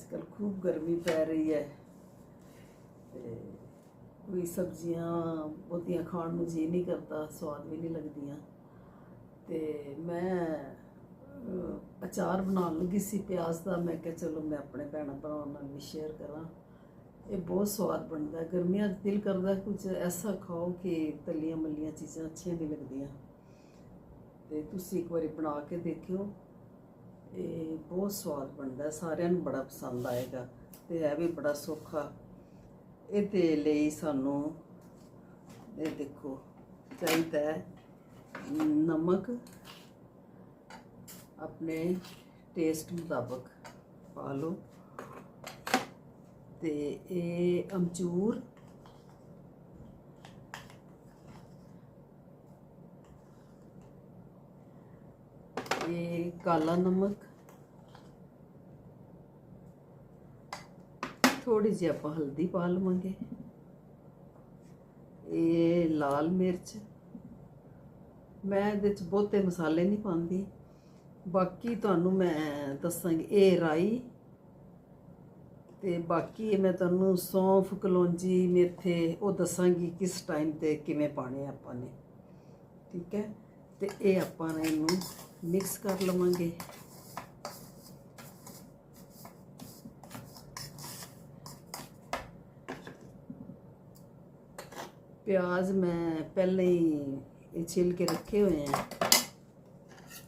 ਅੱਜ ਕੱਲ ਖੂਬ ਗਰਮੀ ਪੈ ਰਹੀ ਹੈ ਤੇ ਕੋਈ ਸਬਜ਼ੀਆਂ ਬਹੁਤੀਆਂ ਖਾਣ ਨੂੰ ਜੀ ਨਹੀਂ ਕਰਦਾ, ਸਵਾਦ ਵੀ ਨਹੀਂ ਲੱਗਦੀਆਂ। ਤੇ ਮੈਂ ਅਚਾਰ ਬਣਾਉਣ ਲੱਗੀ ਸੀ ਪਿਆਜ਼ ਦਾ, ਮੈਂ ਕਿਹਾ ਚਲੋ ਮੈਂ ਆਪਣੇ ਭੈਣਾਂ ਭਰਾਵਾਂ ਨਾਲ ਵੀ ਸ਼ੇਅਰ ਕਰਾਂ। ਇਹ ਬਹੁਤ ਸਵਾਦ ਬਣਦਾ ਗਰਮੀਆਂ 'ਚ ਦਿਲ ਕਰਦਾ ਕੁਝ ਐਸਾ ਖਾਓ ਕਿ ਤਲੀਆਂ ਮੱਲੀਆਂ ਚੀਜ਼ਾਂ ਅੱਛੀਆਂ ਨਹੀਂ ਲੱਗਦੀਆਂ। ਤੇ ਤੁਸੀਂ ਇੱਕ ਵਾਰੀ ਬਣਾ ਕੇ ਦੇਖਿਓ। ਇਹ ਬਹੁਤ ਸਵਾਦ ਬਣਦਾ, ਸਾਰਿਆਂ ਨੂੰ ਬੜਾ ਪਸੰਦ ਆਏਗਾ ਤੇ ਇਹ ਵੀ ਬੜਾ ਸੌਖਾ। ਇਹਦੇ ਲਈ ਸਾਨੂੰ, ਇਹ ਦੇਖੋ, ਚਾਹੀਦਾ ਹੈ ਨਮਕ ਆਪਣੇ ਟੇਸਟ ਮੁਤਾਬਕ ਪਾ ਲਓ। ਤੇ ਇਹ ਅਮਚੂਰ ਇਹ ਕਾਲਾ ਨਮਕ ਥੋੜੀ ਜਿਹੀ ਆਪਾਂ ਹਲਦੀ ਪਾ ਲਵਾਂਗੇ। ਇਹ ਲਾਲ ਮਿਰਚ। ਮੈਂ ਇਹਦੇ ਚ ਬਹੁਤੇ ਮਸਾਲੇ ਨਹੀਂ ਪਾਉਂਦੀ। ਬਾਕੀ ਤੁਹਾਨੂੰ ਮੈਂ ਦੱਸਾਂਗੀ, ਇਹ ਰਾਈ ਤੇ ਬਾਕੀ ਇਹ ਮੈਂ ਤੁਹਾਨੂੰ ਸੌਂਫ, ਕਲੌਂਜੀ, ਮੇਥੇ ਉਹ ਦੱਸਾਂਗੀ ਕਿਸ ਟਾਈਮ ਤੇ ਕਿਵੇਂ ਪਾਣੇ ਆਪਾਂ ਨੇ। ਠੀਕ ਹੈ? ਤੇ ਇਹ ਆਪਾਂ ਇਹਨੂੰ ਮਿਕਸ ਕਰ ਲਵਾਂਗੇ। ਪਿਆਜ਼ ਮੈਂ ਪਹਿਲੇ ਹੀ ਇਹ ਛਿਲ ਕੇ ਰੱਖੇ ਹੋਏ ਆ।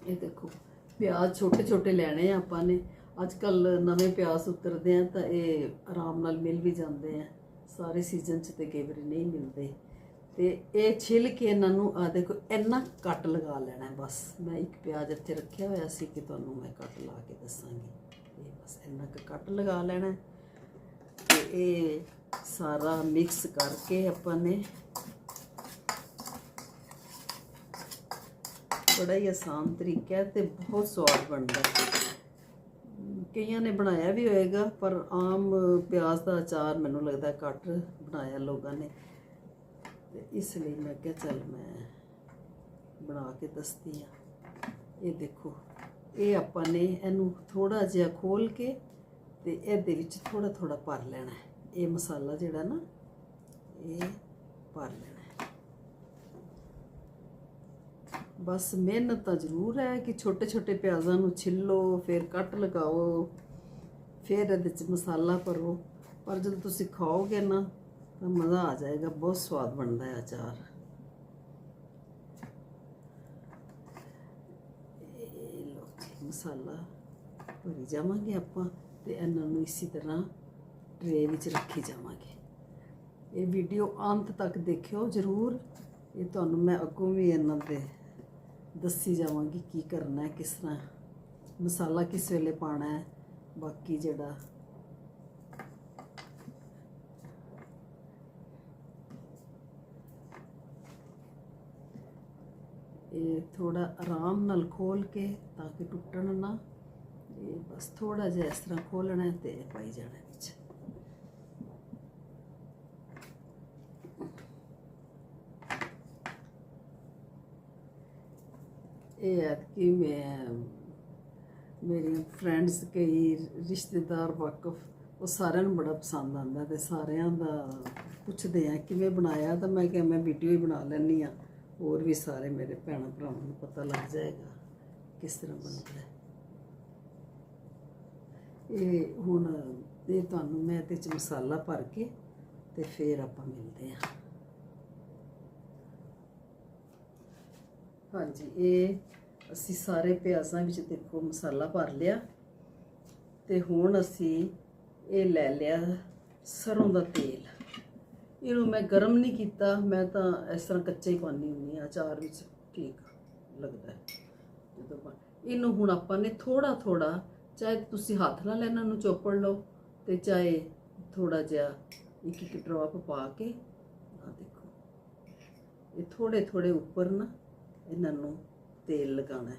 ਇਹ ਦੇਖੋ, ਪਿਆਜ਼ ਛੋਟੇ ਛੋਟੇ ਲੈਣੇ ਆ ਆਪਾਂ ਨੇ। ਅੱਜ ਕੱਲ ਨਵੇਂ ਪਿਆਜ਼ ਉਤਰਦੇ ਆ ਤਾਂ ਇਹ ਆਰਾਮ ਨਾਲ ਮਿਲ ਵੀ ਜਾਂਦੇ ਆ। ਸਾਰੇ ਸੀਜ਼ਨ 'ਚ ਤੇ ਕਈ ਵਾਰੀ ਨਹੀਂ ਮਿਲਦੇ। ਤੇ ਇਹ ਛਿਲ ਕੇ ਇਹਨਾਂ ਨੂੰ ਆ ਦੇਖੋ, ਇੰਨਾ ਕੱਟ ਲਗਾ ਲੈਣਾ ਬਸ। ਮੈਂ ਇੱਕ ਪਿਆਜ਼ ਇੱਥੇ ਰੱਖਿਆ ਹੋਇਆ ਸੀ ਕਿ ਤੁਹਾਨੂੰ ਮੈਂ ਕੱਟ ਲਾ ਕੇ ਦੱਸਾਂਗੀ। ਇਹ ਬਸ ਇੰਨਾ ਕੁ ਕੱਟ ਲਗਾ ਲੈਣਾ ਹੈ। ਤੇ ਇਹ ਸਾਰਾ ਮਿਕਸ ਕਰਕੇ ਆਪਾਂ ਨੇ ਬੜਾ ਹੀ ਆਸਾਨ ਤਰੀਕਾ ਹੈ ਤੇ ਬਹੁਤ ਸਵਾਦ ਬਣਦਾ ਕਈਆਂ ਨੇ ਬਣਾਇਆ ਵੀ ਹੋਏਗਾ, ਪਰ ਆਮ ਪਿਆਜ਼ ਦਾ ਅਚਾਰ ਮੈਨੂੰ ਲੱਗਦਾ ਘੱਟ ਬਣਾਇਆ ਲੋਕਾਂ ਨੇ। ਤੇ ਇਸ ਲਈ ਮੈਂ ਕਿਹਾ ਚੱਲ ਮੈਂ ਬਣਾ ਕੇ ਦੱਸਦੀ ਆ ਇਹ ਦੇਖੋ, ਇਹ ਆਪਾਂ ਨੇ ਇਹਨੂੰ ਥੋੜਾ ਜਿਹਾ ਖੋਲ ਕੇ ਤੇ ਇਹਦੇ ਵਿੱਚ ਥੋੜਾ ਥੋੜਾ ਭਰ ਲੈਣਾ ਇਹ ਮਸਾਲਾ ਜਿਹੜਾ ਨਾ, ਇਹ ਭਰ ਲੈਣਾ ਹੈ ਬਸ ਮਿਹਨਤ ਤਾਂ ਜ਼ਰੂਰ ਹੈ ਕਿ ਛੋਟੇ ਛੋਟੇ ਪਿਆਜ਼ਾਂ ਨੂੰ ਛਿੱਲੋ, ਫਿਰ ਕੱਟ ਲਗਾਓ, ਫਿਰ ਇਹਦੇ ਚ ਮਸਾਲਾ ਭਰੋ। ਪਰ ਜਦੋਂ ਤੁਸੀਂ ਖਾਓਗੇ ਨਾ, ਤਾਂ ਮਜ਼ਾ ਆ ਜਾਏਗਾ, ਬਹੁਤ ਸਵਾਦ ਬਣਦਾ ਹੈ ਅਚਾਰ। ਇਹ ਲਓ ਮਸਾਲਾ ਭਰੀ ਜਾਵਾਂਗੇ ਆਪਾਂ ਤੇ ਇਹਨਾਂ ਨੂੰ ਇਸੇ ਤਰ੍ਹਾਂ ਟਰੇ ਵਿੱਚ ਰੱਖੀ ਜਾਵਾਂਗੇ। ਇਹ ਵੀਡੀਓ ਅੰਤ ਤੱਕ ਦੇਖਿਓ ਜ਼ਰੂਰ। ਇਹ ਤੁਹਾਨੂੰ ਮੈਂ ਅੱਗੋਂ ਵੀ ਇਹਨਾਂ ਦੇ ਦੱਸੀ ਜਾਵਾਂਗੀ ਕੀ ਕਰਨਾ ਹੈ, ਕਿਸ ਤਰ੍ਹਾਂ ਮਸਾਲਾ ਕਿਸ ਵੇਲੇ ਪਾਣਾ ਹੈ, ਬਾਕੀ ਜਿਹੜਾ ਇਹ ਥੋੜਾ ਆਰਾਮ ਨਾਲ ਖੋਲ ਕੇ ਤਾਂ ਕਿ ਟੁੱਟਣ ਨਾ, ਇਹ ਬਸ ਥੋੜਾ ਜਿਹਾ ਇਸ ਤਰ੍ਹਾਂ ਖੋਲਣਾ ਹੈ ਤੇ ਪਾਈ ਜਾਣਾ ਹੈ ਵਿੱਚ ਇਹ ਹੈ ਕਿ ਮੈਂ, ਮੇਰੀ ਫਰੈਂਡਸ ਕਈ ਰਿਸ਼ਤੇਦਾਰ ਵਾਕਫ ਉਹ ਸਾਰਿਆਂ ਨੂੰ ਬੜਾ ਪਸੰਦ ਆਉਂਦਾ ਤੇ ਸਾਰਿਆਂ ਦਾ ਪੁੱਛਦੇ ਆ, ਕਿਵੇਂ ਬਣਾਇਆ? ਤਾਂ ਮੈਂ ਕਿਹਾ, ਮੈਂ ਵੀਡੀਓ ਹੀ ਬਣਾ ਲੈਣੀ ਆ ਹੋਰ ਵੀ ਸਾਰੇ ਮੇਰੇ ਭੈਣਾਂ ਭਰਾਵਾਂ ਨੂੰ ਪਤਾ ਲੱਗ ਜਾਏਗਾ ਕਿਸ ਤਰ੍ਹਾਂ ਬਣਦਾ ਇਹ ਹੁਣ, ਇਹ ਤੁਹਾਨੂੰ ਮੈਂ ਇਹਦੇ ਚ ਮਸਾਲਾ ਭਰ ਕੇ ਤੇ ਫਿਰ ਆਪਾਂ ਮਿਲਦੇ ਹਾਂ। ਹਾਂਜੀ, ਇਹ ਅਸੀਂ ਸਾਰੇ ਪਿਆਜ਼ਾਂ ਵਿੱਚ ਦੇਖੋ ਮਸਾਲਾ ਭਰ ਲਿਆ ਤੇ ਹੁਣ ਅਸੀਂ ਇਹ ਲੈ ਲਿਆ ਸਰੋਂ ਦਾ ਤੇਲ। ਇਹਨੂੰ ਮੈਂ ਗਰਮ ਨਹੀਂ ਕੀਤਾ, ਮੈਂ ਤਾਂ ਇਸ ਤਰ੍ਹਾਂ ਕੱਚਾ ਹੀ ਪਾਉਂਦੀ ਹੁੰਦੀ ਹਾਂ, ਅਚਾਰ ਵਿੱਚ ਠੀਕ ਲੱਗਦਾ ਜਦੋਂ ਇਹਨੂੰ ਹੁਣ ਆਪਾਂ ਨੇ ਥੋੜਾ ਥੋੜਾ ਚਾਹੇ ਤੁਸੀਂ ਹੱਥ ਨਾਲ ਇਹਨਾਂ ਨੂੰ ਚੋਪੜ ਲਓ ਤੇ ਚਾਹੇ ਥੋੜਾ ਜਿਹਾ ਇੱਕ ਇੱਕ ਡ੍ਰੌਪ ਪਾ ਕੇ ਆ ਦੇਖੋ। ਇਹ ਥੋੜੇ ਥੋੜੇ ਉੱਪਰ ਨਾ ਇਹਨਾਂ ਨੂੰ ਤੇਲ ਲਗਾਉਣਾ ਹੈ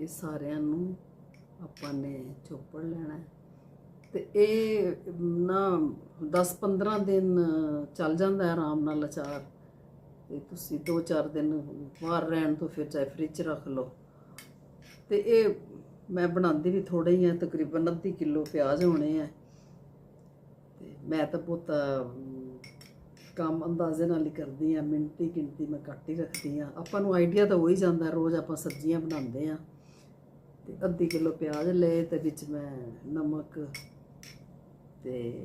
ਇਹ ਸਾਰਿਆਂ ਨੂੰ ਆਪਾਂ ਨੇ ਚੋਪੜ ਲੈਣਾ ਹੈ। ਤੇ ਇਹ, ਨਾ 10-15 ਦਿਨ ਚੱਲ ਜਾਂਦਾ ਹੈ ਆਰਾਮ ਨਾਲ ਅਚਾਰ। ਤੇ ਤੁਸੀਂ 2-4 ਦਿਨ ਬਾਹਰ ਰਹਿਣ ਤੋਂ ਫਿਰ ਚਾਹੇ ਫ੍ਰਿਜ 'ਚ ਰੱਖ ਲਓ। ਤੇ ਇਹ, ਮੈਂ ਬਣਾਉਂਦੀ ਵੀ ਥੋੜੇ ਹੀ ਆ ਤਕਰੀਬਨ ਅੱਧੀ ਕਿਲੋ ਪਿਆਜ਼ ਹੋਣੇ ਆ ਤੇ ਮੈਂ ਤਾਂ ਬਹੁਤਾ ਕੰਮ ਅੰਦਾਜ਼ੇ ਨਾਲ ਹੀ ਕਰਦੀ ਆ ਮਿੰਟੀ ਗਿਣਤੀ ਮੈਂ ਘੱਟ ਹੀ ਰੱਖਦੀ ਆ ਆਪਾਂ ਨੂੰ ਆਈਡੀਆ ਤਾਂ ਹੋ ਹੀ ਜਾਂਦਾ, ਰੋਜ਼ ਆਪਾਂ ਸਬਜ਼ੀਆਂ ਬਣਾਉਂਦੇ ਆ ਤੇ ਅੱਧੀ ਕਿਲੋ ਪਿਆਜ਼ ਲਏ ਤੇ ਵਿੱਚ ਮੈਂ ਨਮਕ ਤੇ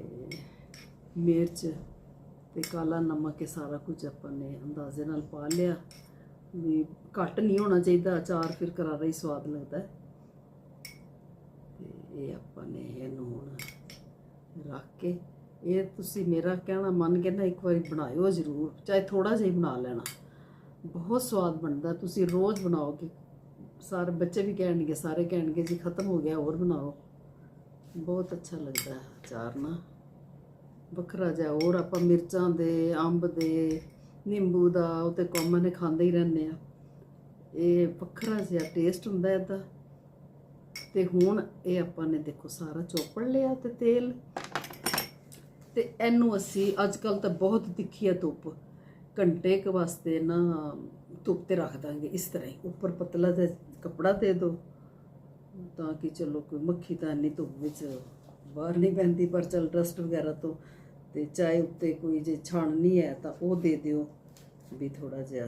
ਮਿਰਚ ਤੇ ਕਾਲਾ ਨਮਕ ਇਹ ਸਾਰਾ ਕੁਝ ਆਪਾਂ ਨੇ ਅੰਦਾਜ਼ੇ ਨਾਲ ਪਾ ਲਿਆ। ਵੀ ਘੱਟ ਨਹੀਂ ਹੋਣਾ ਚਾਹੀਦਾ, ਅਚਾਰ ਫਿਰ ਕਰਾਰਾ ਹੀ ਸਵਾਦ ਲੱਗਦਾ। ਹੈ ਤੇ ਇਹ ਆਪਾਂ ਨੇ ਇਹਨੂੰ ਹੁਣ ਰੱਖ ਕੇ, ਇਹ ਤੁਸੀਂ ਮੇਰਾ ਕਹਿਣਾ ਮੰਨ ਕੇ ਨਾ ਇੱਕ ਵਾਰੀ ਬਣਾਇਓ ਜ਼ਰੂਰ, ਚਾਹੇ ਥੋੜਾ ਜਿਹਾ ਹੀ ਬਣਾ ਲੈਣਾ। ਬਹੁਤ ਸਵਾਦ ਬਣਦਾ, ਤੁਸੀਂ ਰੋਜ਼ ਬਣਾਓਗੇ। ਸਾਰੇ ਬੱਚੇ ਵੀ ਕਹਿਣਗੇ, ਸਾਰੇ ਕਹਿਣਗੇ ਜੀ ਖਤਮ ਹੋ ਗਿਆ, ਹੋਰ ਬਣਾਓ। ਬਹੁਤ ਅੱਛਾ ਲੱਗਦਾ ਹੈ ਅਚਾਰ ਨਾ। ਵੱਖਰਾ ਜਿਹਾ, ਹੋਰ ਆਪਾਂ ਮਿਰਚਾਂ ਦੇ, ਅੰਬ ਦੇ, ਨਿੰਬੂ ਦਾ, ਉਹ ਤੇ ਕਾਮਨ ਨੇ ਖਾਂਦੇ ਹੀ ਰਹਿੰਦੇ ਆ। ਇਹ ਵੱਖਰਾ ਜਿਹਾ ਟੇਸਟ ਹੁੰਦਾ ਇਹਦਾ। ਤੇ ਹੁਣ ਇਹ ਆਪਾਂ ਨੇ ਦੇਖੋ ਸਾਰਾ ਚੋਪੜ ਲਿਆ ਤੇ ਤੇਲ। ਤੇ ਇਹਨੂੰ ਅਸੀਂ ਅੱਜ ਕੱਲ ਤਾਂ ਬਹੁਤ ਤਿੱਖੀ ਆ ਧੁੱਪ। ਘੰਟੇ ਕੁ ਵਾਸਤੇ ਨਾ ਧੁੱਪ ਤੇ ਰੱਖ ਦਾਂਗੇ ਇਸ ਤਰ੍ਹਾਂ ਹੀ। ਉੱਪਰ ਪਤਲਾ ਜਿਹਾ ਕੱਪੜਾ ਦੇ ਦਿਓ। ਤਾਂ ਕਿ ਚਲੋ ਕੋਈ ਮੱਖੀ ਤਾਂ ਨਹੀਂ ਧੁੱਪ ਵਿੱਚ ਬਾਹਰ ਨਹੀਂ ਪੈਂਦੀ, ਪਰ ਚਲ ਡਸਟ ਵਗੈਰਾ ਤੋਂ ਤੇ ਚਾਹੇ ਉੱਤੇ ਕੋਈ ਜੇ ਛਾਣਨੀ ਹੈ ਤਾਂ ਉਹ ਦੇ ਦਿਓ ਵੀ ਥੋੜਾ ਜਿਹਾ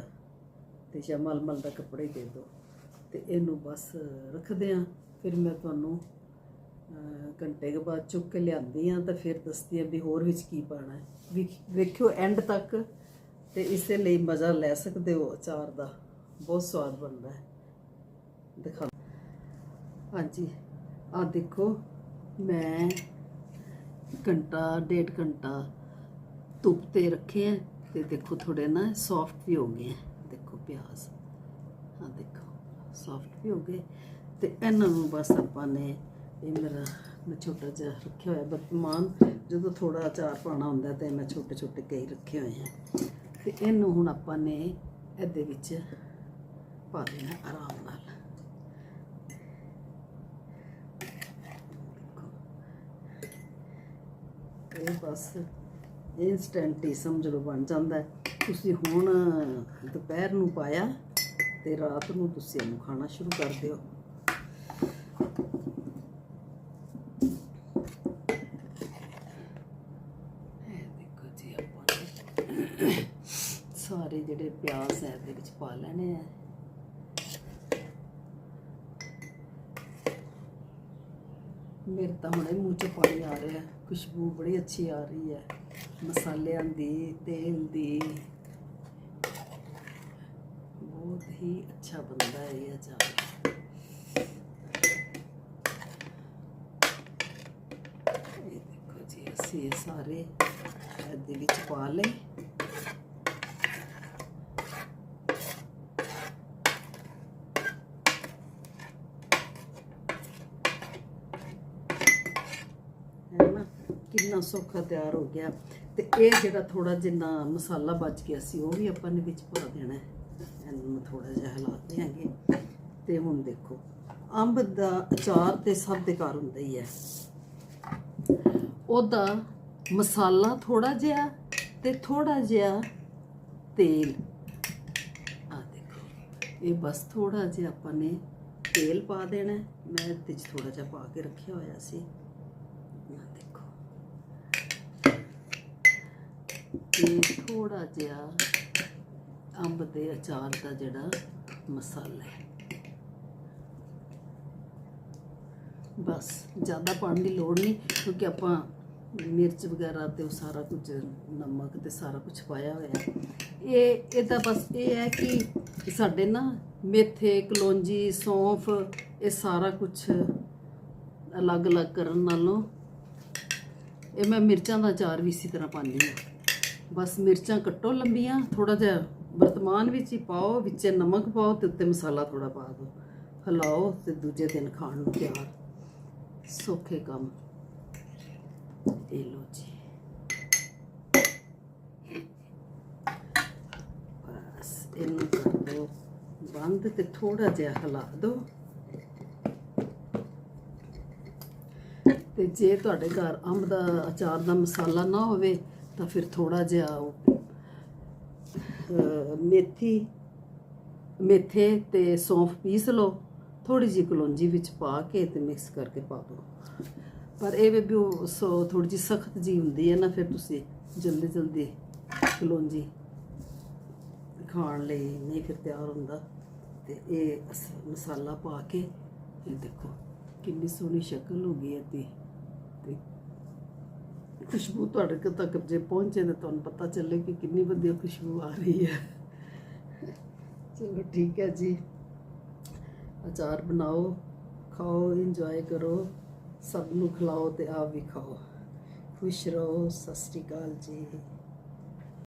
ਤੇ ਜਾਂ ਮਲਮਲ ਦਾ ਕੱਪੜਾ ਹੀ ਦੇ ਦਿਓ। ਤੇ ਇਹਨੂੰ ਬਸ ਰੱਖਦੇ ਆ ਫਿਰ ਮੈਂ ਤੁਹਾਨੂੰ ਘੰਟੇ ਕੇ ਬਾਅਦ ਚੁੱਕ ਕੇ ਲਿਆਂਦੀ ਆ ਤਾਂ ਫਿਰ ਦੱਸਦੀ ਆ ਵੀ ਹੋਰ ਵਿੱਚ ਕੀ ਪਾਣਾ ਹੈ। ਵੇਖਿਓ ਐਂਡ ਤੱਕ ਤੇ ਇਸੇ ਲਈ ਮਜ਼ਾ ਲੈ ਸਕਦੇ ਹੋ, ਅਚਾਰ ਦਾ। ਬਹੁਤ ਸਵਾਦ ਬਣਦਾ ਹੈ। ਦਿਖਾ ਹਾਂਜੀ। ਆ ਦੇਖੋ, ਮੈਂ ਘੰਟਾ, ਡੇਢ ਘੰਟਾ ਧੁੱਪ ਤੇ ਰੱਖੇ ਆ ਤੇ ਦੇਖੋ ਥੋੜੇ ਨਾ ਸੌਫਟ ਵੀ ਹੋ ਗਏ ਆ। ਦੇਖੋ ਪਿਆਜ਼। ਆ ਦੇਖੋ ਸੌਫਟ ਵੀ ਹੋ ਗਏ। ਤੇ ਇਹਨਾਂ ਨੂੰ ਬਸ ਆਪਾਂ ਨੇ ਇਹ ਮੇਰਾ ਮੈਂ ਛੋਟਾ ਜਿਹਾ ਰੱਖਿਆ ਹੋਇਆ ਬਰਤਮਾਨ ਜਦੋਂ ਥੋੜਾ ਅਚਾਰ ਪਾਣਾ ਹੁੰਦਾ ਤੇ ਮੈਂ ਛੋਟੇ ਛੋਟੇ ਕਈ ਰੱਖੇ ਹੋਏ ਆ। ਤੇ ਇਹਨੂੰ ਹੁਣ ਆਪਾਂ ਨੇ ਇਹਦੇ ਵਿੱਚ ਪਾ ਦੇਣਾ ਆਰਾਮ ਨਾਲ। ਇਹ ਬਸ ਇਨਸਟੈਂਟ ਹੀ ਸਮਝ ਲਓ ਬਣ ਜਾਂਦਾ ਤੁਸੀਂ ਹੁਣ ਦੁਪਹਿਰ ਨੂੰ ਪਾਇਆ ਤੇ ਰਾਤ ਨੂੰ ਤੁਸੀਂ ਇਹਨੂੰ ਖਾਣਾ ਸ਼ੁਰੂ ਕਰ ਦਿਓ। ਦੇਖੋ ਜੀ ਆਪਾਂ ਸਾਰੇ ਜਿਹੜੇ ਪਿਆਜ਼ ਹੈ ਇਹਦੇ ਵਿੱਚ ਪਾ ਲੈਣੇ ਆ। ਮੇਰੇ ਤਾਂ ਹੁਣੇ ਮੂੰਹ 'ਚ ਪਾਣੀ ਆ ਰਿਹਾ ਖੁਸ਼ਬੂ ਬੜੀ ਅੱਛੀ ਆ ਰਹੀ ਹੈ। ਮਸਾਲਿਆਂ ਦੀ, ਤੇਲ ਦੀ। ਬਹੁਤ ਹੀ ਅੱਛਾ ਬੰਦਾ ਹੈ ਇਹ ਅਚਾਰ। ਇਹ ਦੇਖੋ ਜੀ, ਅਸੀਂ ਇਹ ਸਾਰੇ ਇਹਦੇ ਵਿੱਚ ਪਾ ਲਏ ਹੈ ਨਾ ਕਿੰਨਾ ਸੌਖਾ ਤਿਆਰ ਹੋ ਗਿਆ ਤੇ ਇਹ ਜਿਹੜਾ ਥੋੜਾ ਜਿੰਨਾ ਮਸਾਲਾ ਬਚ ਗਿਆ ਸੀ, ਉਹ ਵੀ ਆਪਾਂ ਨੇ ਵਿੱਚ ਪਾ ਦੇਣਾ ਇਹਨੂੰ ਥੋੜਾ ਜਿਹਾ ਹਿਲਾ ਦਿਆਂਗੇ ਤੇ ਹੁਣ ਦੇਖੋ, ਅੰਬ ਦਾ ਅਚਾਰ ਤੇ ਸਭ ਦੇ ਘਰ ਹੁੰਦਾ ਹੀ ਹੈ। ਉਹਦਾ ਮਸਾਲਾ ਥੋੜਾ ਜਿਹਾ ਤੇ ਥੋੜਾ ਜਿਹਾ ਤੇਲ। ਆ ਦੇਖੋ, ਇਹ ਬਸ ਥੋੜਾ ਜਿਹਾ ਆਪਾਂ ਨੇ ਤੇਲ ਪਾ ਦੇਣਾ ਮੈਂ ਇਹਦੇ ਥੋੜਾ ਜਿਹਾ ਪਾ ਕੇ ਰੱਖਿਆ ਹੋਇਆ ਸੀ ਆ ਦੇਖੋ ਤੇ ਥੋੜਾ ਜਿਹਾ ਅੰਬ ਦੇ ਅਚਾਰ ਦਾ ਜਿਹੜਾ ਮਸਾਲਾ ਹੈ। ਬਸ, ਜ਼ਿਆਦਾ ਪਾਉਣ ਦੀ ਲੋੜ ਨਹੀਂ, ਕਿਉਂਕਿ ਆਪਾਂ ਮਿਰਚ ਵਗੈਰਾ ਤੇ ਉਹ ਸਾਰਾ ਕੁਝ, ਨਮਕ ਤੇ ਸਾਰਾ ਕੁਝ ਪਾਇਆ ਹੋਇਆ ਇਹ ਇਹਦਾ ਬਸ ਇਹ ਹੈ ਕਿ ਸਾਡੇ ਨਾ ਮੇਥੇ, ਕਲੌਂਜੀ, ਸੌਂਫ, ਇਹ ਸਾਰਾ ਕੁਝ ਅਲੱਗ-ਅਲੱਗ ਕਰਨ ਨਾਲੋਂ ਇਹ ਮੈਂ ਮਿਰਚਾਂ ਦਾ ਅਚਾਰ ਵੀ ਇਸੇ ਤਰ੍ਹਾਂ ਪਾਉਂਦੀ ਹਾਂ। ਬਸ ਮਿਰਚਾਂ ਕੱਟੋ ਲੰਬੀਆਂ ਥੋੜਾ ਜਿਹਾ ਵਰਤਮਾਨ ਵਿੱਚ ਹੀ ਪਾਓ, ਵਿੱਚ ਨਮਕ ਪਾਓ ਤੇ ਉੱਤੇ ਮਸਾਲਾ ਥੋੜਾ ਪਾ ਦਿਓ। ਹਲਾਓ ਤੇ ਦੂਜੇ ਦਿਨ ਖਾਣ ਨੂੰ ਤਿਆਰ। ਸੌਖੇ ਕੰਮ। ਇਹ ਲੋ ਜੀ। ਬਸ ਇਹਨੂੰ ਕਰ ਬੰਦ ਤੇ ਥੋੜਾ ਜਿਹਾ ਹਲਾ ਦਿਓ। ਤੇ ਜੇ ਤੁਹਾਡੇ ਘਰ ਅੰਬ ਦਾ ਅਚਾਰ ਦਾ ਮਸਾਲਾ ਨਾ ਹੋਵੇ ਤਾਂ ਫਿਰ ਥੋੜਾ ਜਿਹਾ ਉਹ, ਮੇਥੀ ਮੇਥੇ ਤੇ ਸੌਂਫ ਪੀਸ ਲਓ ਥੋੜੀ ਜਿਹੀ ਕਲੌਂਜੀ ਵਿੱਚ ਪਾ ਕੇ ਤੇ ਮਿਕਸ ਕਰਕੇ ਪਾ ਦਿਓ ਪਰ ਇਹ ਵੀ ਉਹ ਸੋ ਥੋੜੀ ਜਿਹੀ ਸਖਤ ਜੀ ਹੁੰਦੀ ਹੈ ਨਾ ਫਿਰ ਤੁਸੀਂ ਜਲਦੀ ਜਲਦੀ ਕਲੌਂਜੀ ਖਾਣ ਲਈ ਨਹੀਂ ਫਿਰ ਤਿਆਰ ਹੁੰਦਾ। ਤੇ ਇਹ ਅਸ- ਮਸਾਲਾ ਪਾ ਕੇ ਇਹ ਦੇਖੋ ਕਿੰਨੀ ਸੋਹਣੀ ਸ਼ਕਲ ਹੋ ਗਈ ਇਹਦੀ। ਤੇ ਖੁਸ਼ਬੂ ਤੁਹਾਡੇ ਕੋਲ ਤੱਕ ਜੇ ਪਹੁੰਚੇ ਤਾਂ ਤੁਹਾਨੂੰ ਪਤਾ ਚੱਲੇ ਕਿ ਕਿੰਨੀ ਵਧੀਆ ਖੁਸ਼ਬੂ ਆ ਰਹੀ ਹੈ। ਚਲੋ ਠੀਕ ਹੈ ਜੀ। ਅਚਾਰ ਬਣਾਓ, ਖਾਓ ਇੰਜੋਏ ਕਰੋ, ਸਭ ਨੂੰ ਖਿਲਾਓ ਤੇ ਆਪ ਵੀ ਖਾਓ। ਖੁਸ਼ ਰਹੋ, ਸਤਿ ਸ੍ਰੀ ਅਕਾਲ ਜੀ।